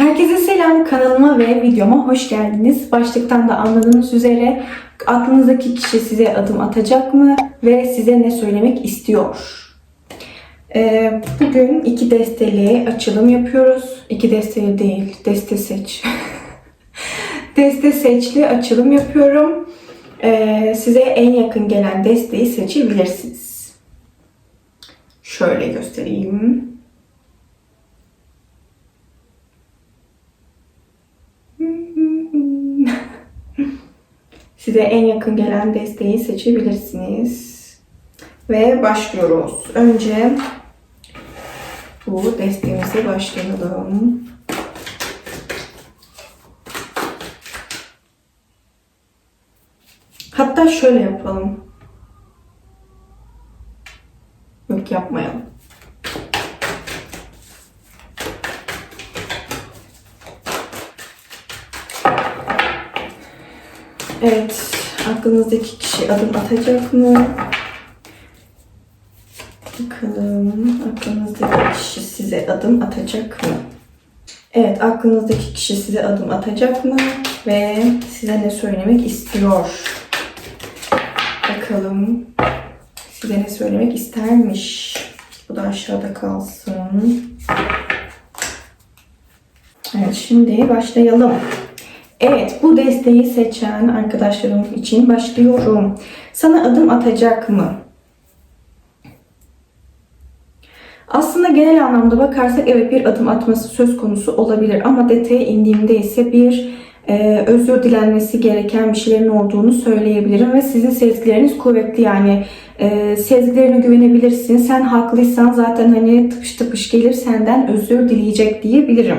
Herkese selam kanalıma ve videoma hoş geldiniz. Başlıktan da anladığınız üzere aklınızdaki kişi size adım atacak mı ve size ne söylemek istiyor? Ee, bugün iki desteli açılım yapıyoruz. İki desteli değil, deste seç. deste seçli açılım yapıyorum. Ee, size en yakın gelen desteği seçebilirsiniz. Şöyle göstereyim. Size en yakın gelen desteği seçebilirsiniz. Ve başlıyoruz. Önce bu desteğimize başlayalım. Hatta şöyle yapalım. Yok yapmayalım. Evet, aklınızdaki kişi adım atacak mı? Bakalım, aklınızdaki kişi size adım atacak mı? Evet, aklınızdaki kişi size adım atacak mı? Ve size ne söylemek istiyor? Bakalım, size ne söylemek istermiş? Bu da aşağıda kalsın. Evet, şimdi başlayalım. Evet, bu desteği seçen arkadaşlarım için başlıyorum. Sana adım atacak mı? Aslında genel anlamda bakarsak evet bir adım atması söz konusu olabilir ama detaya indiğimde ise bir e, özür dilenmesi gereken bir şeylerin olduğunu söyleyebilirim ve sizin sezgileriniz kuvvetli yani e, sezgilerine güvenebilirsin. Sen haklıysan zaten hani tıpış tıpış gelir senden özür dileyecek diyebilirim.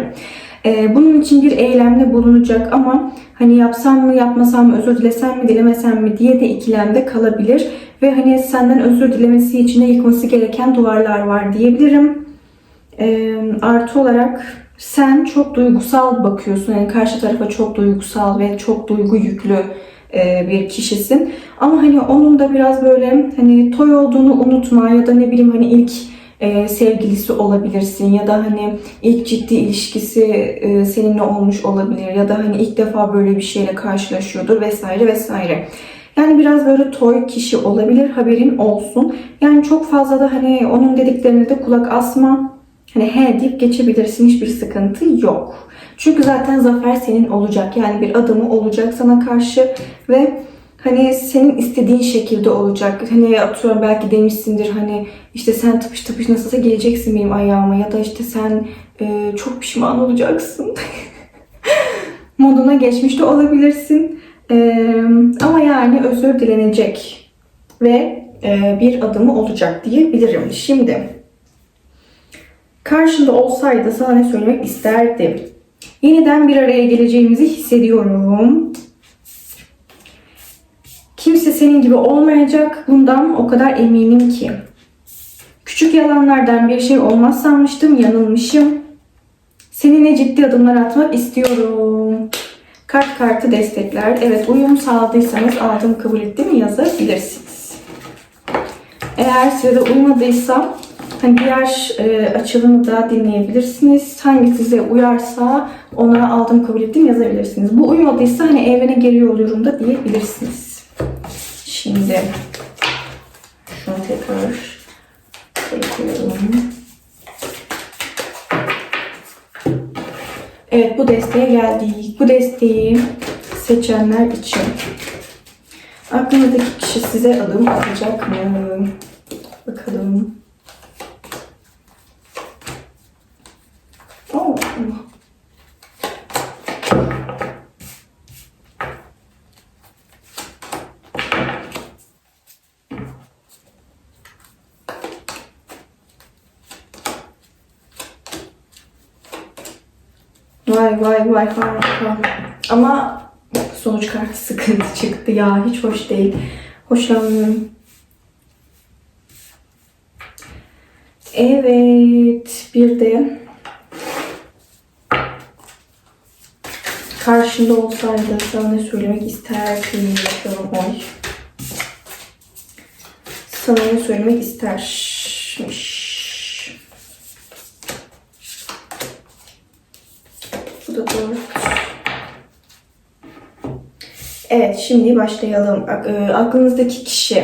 Ee, bunun için bir eylemde bulunacak ama hani yapsam mı yapmasam mı özür dilesem mi dilemesem mi diye de ikilemde kalabilir. Ve hani senden özür dilemesi için yıkması gereken duvarlar var diyebilirim. Ee, artı olarak sen çok duygusal bakıyorsun. Yani karşı tarafa çok duygusal ve çok duygu yüklü e, bir kişisin. Ama hani onun da biraz böyle hani toy olduğunu unutma ya da ne bileyim hani ilk e, sevgilisi olabilirsin ya da hani ilk ciddi ilişkisi e, seninle olmuş olabilir ya da hani ilk defa böyle bir şeyle karşılaşıyordur vesaire vesaire. Yani biraz böyle toy kişi olabilir haberin olsun. Yani çok fazla da hani onun dediklerine de kulak asma. Hani he deyip geçebilirsin hiçbir sıkıntı yok. Çünkü zaten zafer senin olacak. Yani bir adımı olacak sana karşı ve hani senin istediğin şekilde olacak. Hani atıyorum belki demişsindir hani işte sen tıpış tıpış nasılsa geleceksin benim ayağıma ya da işte sen e, çok pişman olacaksın. Moduna geçmiş de olabilirsin. E, ama yani özür dilenecek ve e, bir adımı olacak diyebilirim. Şimdi karşında olsaydı sana ne söylemek isterdim? Yeniden bir araya geleceğimizi hissediyorum. Kimse senin gibi olmayacak. Bundan o kadar eminim ki. Küçük yalanlardan bir şey olmaz sanmıştım. Yanılmışım. Seninle ciddi adımlar atmak istiyorum. Kart kartı destekler. Evet uyum sağladıysanız aldım kabul ettim yazabilirsiniz. Eğer size de uymadıysa hani diğer e, açılımı da dinleyebilirsiniz. Hangi size uyarsa ona aldım kabul ettim yazabilirsiniz. Bu uymadıysa hani evrene geri oluyorum da diyebilirsiniz. Şimdi şunu tekrar koyuyorum. Evet bu desteğe geldik. Bu desteği seçenler için aklınızdaki kişi size adım atacak mı? Bakalım. Oh. Vay vay vay harika. Ama sonuç kartı sıkıntı çıktı ya. Hiç hoş değil. Hoşlanmıyorum. Evet. Bir de karşında olsaydı sana ne söylemek isterdim? Oy. Sana ne söylemek istermiş? Bu da dört. Evet, şimdi başlayalım. E, Aklınızdaki kişi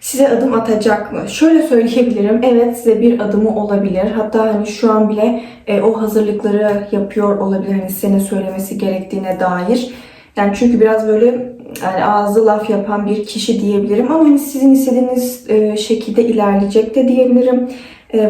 size adım atacak mı? Şöyle söyleyebilirim. Evet, size bir adımı olabilir. Hatta hani şu an bile e, o hazırlıkları yapıyor olabilir. Hani size ne söylemesi gerektiğine dair. Yani çünkü biraz böyle yani ağzı laf yapan bir kişi diyebilirim. Ama hani sizin istediğiniz e, şekilde ilerleyecek de diyebilirim.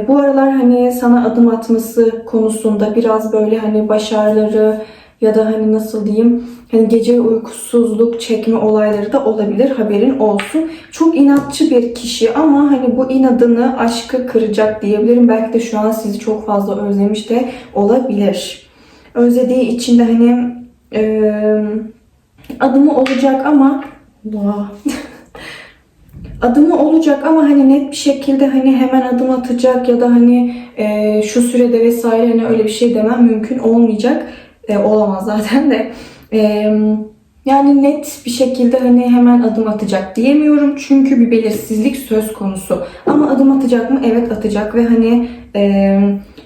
Bu aralar hani sana adım atması konusunda biraz böyle hani başarıları ya da hani nasıl diyeyim hani gece uykusuzluk çekme olayları da olabilir haberin olsun. Çok inatçı bir kişi ama hani bu inadını aşkı kıracak diyebilirim. Belki de şu an sizi çok fazla özlemiş de olabilir. Özlediği için de hani e, adımı olacak ama adımı olacak ama hani net bir şekilde hani hemen adım atacak ya da hani e, şu sürede vesaire hani öyle bir şey demem mümkün olmayacak. E, olamaz zaten de. E, yani net bir şekilde hani hemen adım atacak diyemiyorum çünkü bir belirsizlik söz konusu. Ama adım atacak mı? Evet atacak ve hani e,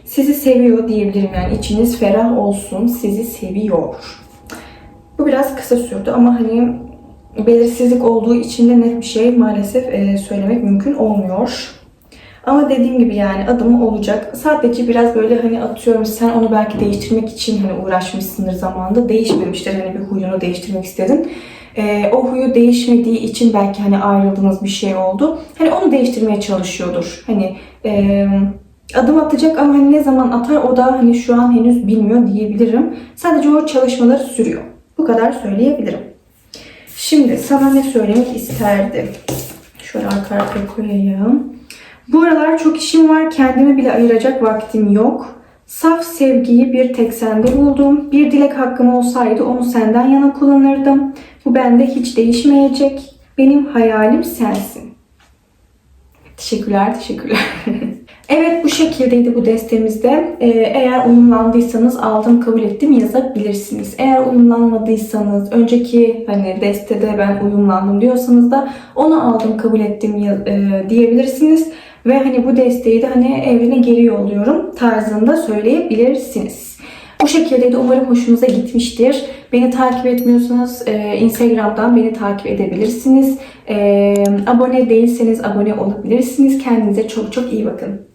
sizi seviyor diyebilirim yani içiniz ferah olsun sizi seviyor. Bu biraz kısa sürdü ama hani belirsizlik olduğu için de net bir şey maalesef e, söylemek mümkün olmuyor. Ama dediğim gibi yani adımı olacak. Sadece biraz böyle hani atıyorum sen onu belki değiştirmek için hani uğraşmışsındır zamanında. Değişmemiştir hani bir huyunu değiştirmek istedin. E, o huyu değişmediği için belki hani ayrıldığınız bir şey oldu. Hani onu değiştirmeye çalışıyordur. Hani e, adım atacak ama hani ne zaman atar o da hani şu an henüz bilmiyor diyebilirim. Sadece o çalışmaları sürüyor. Bu kadar söyleyebilirim. Şimdi sana ne söylemek isterdi? Şöyle arka arkaya koyayım. Bu aralar çok işim var. Kendime bile ayıracak vaktim yok. Saf sevgiyi bir tek sende buldum. Bir dilek hakkım olsaydı onu senden yana kullanırdım. Bu bende hiç değişmeyecek. Benim hayalim sensin. Teşekkürler, teşekkürler. evet bu şekildeydi bu destemizde. Ee, eğer uyumlandıysanız aldım kabul ettim yazabilirsiniz. Eğer uyumlanmadıysanız önceki hani destede ben uyumlandım diyorsanız da onu aldım kabul ettim e, diyebilirsiniz. Ve hani bu desteği de hani evrene geri yolluyorum tarzında söyleyebilirsiniz. Bu şekilde de umarım hoşunuza gitmiştir. Beni takip etmiyorsanız e, Instagram'dan beni takip edebilirsiniz. E, abone değilseniz abone olabilirsiniz. Kendinize çok çok iyi bakın.